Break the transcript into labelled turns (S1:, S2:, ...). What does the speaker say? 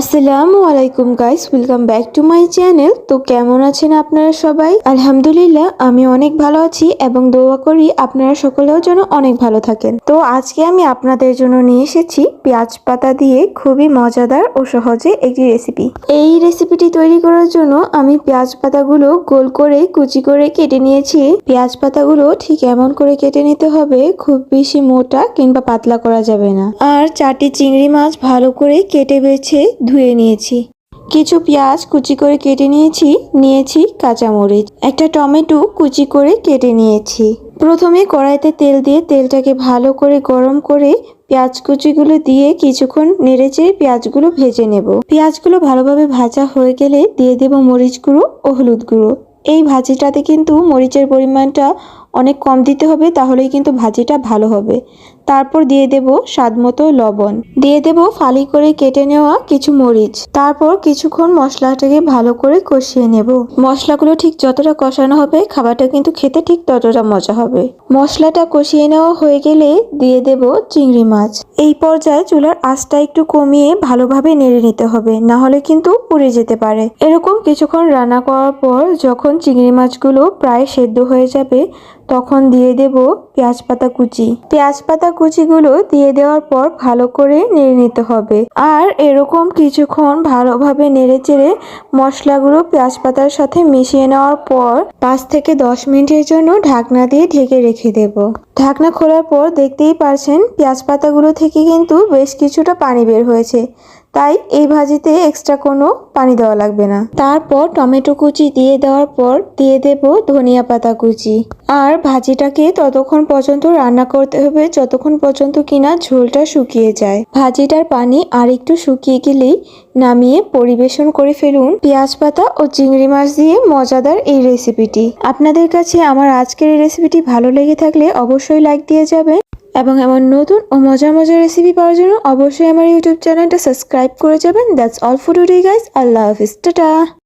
S1: আসসালামু আলাইকুম guys welcome back to my channel তো কেমন আছেন আপনারা সবাই? আলহামদুলিল্লাহ, আমি অনেক ভালো আছি এবং দোয়া করি আপনারা সকলেও যেন অনেক ভালো থাকেন। তো আজকে আমি আপনাদের জন্য নিয়ে এসেছি পেঁয়াজ পাতা দিয়ে খুবই মজাদার ও সহজে একটি রেসিপি এই রেসিপিটি তৈরি করার জন্য আমি পেঁয়াজ পাতাগুলো গোল করে, কুচি করে কেটে নিয়েছি। পেঁয়াজ পাতাগুলো ঠিক এমন করে কেটে নিতে হবে, খুব বেশি মোটা কিংবা পাতলা করা যাবে না। আর চারটি চিংড়ি মাছ ভালো করে কেটে বেছে ধুয়ে নিয়েছি। কিছু পেঁয়াজ কুচি করে কেটে নিয়েছি নিয়েছি কাঁচামরিচ। একটা টমেটো কুচি করে কেটে নিয়েছি। প্রথমে কড়াইতে তেল দিয়ে তেলটাকে ভালো করে গরম করে পেঁয়াজ কুচিগুলো দিয়ে কিছুক্ষণ নেড়েচেড়ে পেঁয়াজগুলো ভেজে নেব। পেঁয়াজগুলো ভালোভাবে ভাজা হয়ে গেলে দিয়ে দেব মরিচ গুঁড়ো ও হলুদ গুঁড়ো। এই ভাজিটাতে কিন্তু মরিচের পরিমাণটা অনেক কম দিতে হবে, তাহলেই কিন্তু ভাজিটা ভালো হবে। তারপর দিয়ে দেব স্বাদ মতো লবণ। দিয়ে দেব ফালি করে কেটে নেওয়া কিছু মরিচ। তারপর কিছুক্ষণ মশলাটাকে ভালো করে কষিয়ে নেব। মশলাগুলো ঠিক যতটা কষানো হবে, খাবারটা কিন্তু খেতে ঠিক ততটা মজা হবে। মশলাটা কষিয়ে নেওয়া হয়ে গেলে দিয়ে দেব চিংড়ি মাছ। এই পর্যায়ে চুলার আঁচটা একটু কমিয়ে ভালোভাবে নেড়ে নিতে হবে, না হলে কিন্তু পুড়ে যেতে পারে। এরকম কিছুক্ষণ রান্না করার পর যখন চিংড়ি মাছগুলো প্রায় সেদ্ধ হয়ে যাবে, তখন দিয়ে দেব পেঁয়াজ পাতা কুচি। পেঁয়াজ পাতা কুচিগুলো দিয়ে দেওয়ার পর ভালো করে নেড়ে নিতে হবে। আর এরকম কিছুক্ষণ ভালোভাবে নেড়ে চেড়ে মশলাগুলো পেঁয়াজ পাতার সাথে মিশিয়ে নেওয়ার পর পাঁচ থেকে দশ মিনিটের জন্য ঢাকনা দিয়ে ঢেকে রেখে দেব। ঢাকনা খোলার পর দেখতেই পারছেন পেঁয়াজ পাতাগুলো থেকে কিন্তু বেশ কিছুটা পানি বের হয়েছে। তাই এই ভাজিতে এক্সট্রা কোনো পানি দেওয়া লাগবে না। তারপর টমেটো কুচি দিয়ে দেওয়ার পর দিয়ে দেব ধনিয়া পাতা কুচি। আর ভাজিটাকে ততক্ষণ পর্যন্ত রান্না করতে হবে, যতক্ষণ পর্যন্ত কিনা ঝোলটা শুকিয়ে যায়। ভাজিটার পানি আর একটু শুকিয়ে গেলেই নামিয়ে পরিবেশন করে ফেলুন পেঁয়াজ পাতা ও চিংড়ি মাছ দিয়ে মজাদার এই রেসিপিটি আপনাদের কাছে আমার আজকের এই রেসিপিটি ভালো লেগে থাকলে অবশ্যই লাইক দিয়ে যাবেন। এবং এমন নতুন ও মজা মজা রেসিপি পাওয়ার জন্য অবশ্যই আমার ইউটিউব চ্যানেলটা সাবস্ক্রাইব করে যাবেন। That's all for today guys আল্লাহ হাফিজ। টাটা।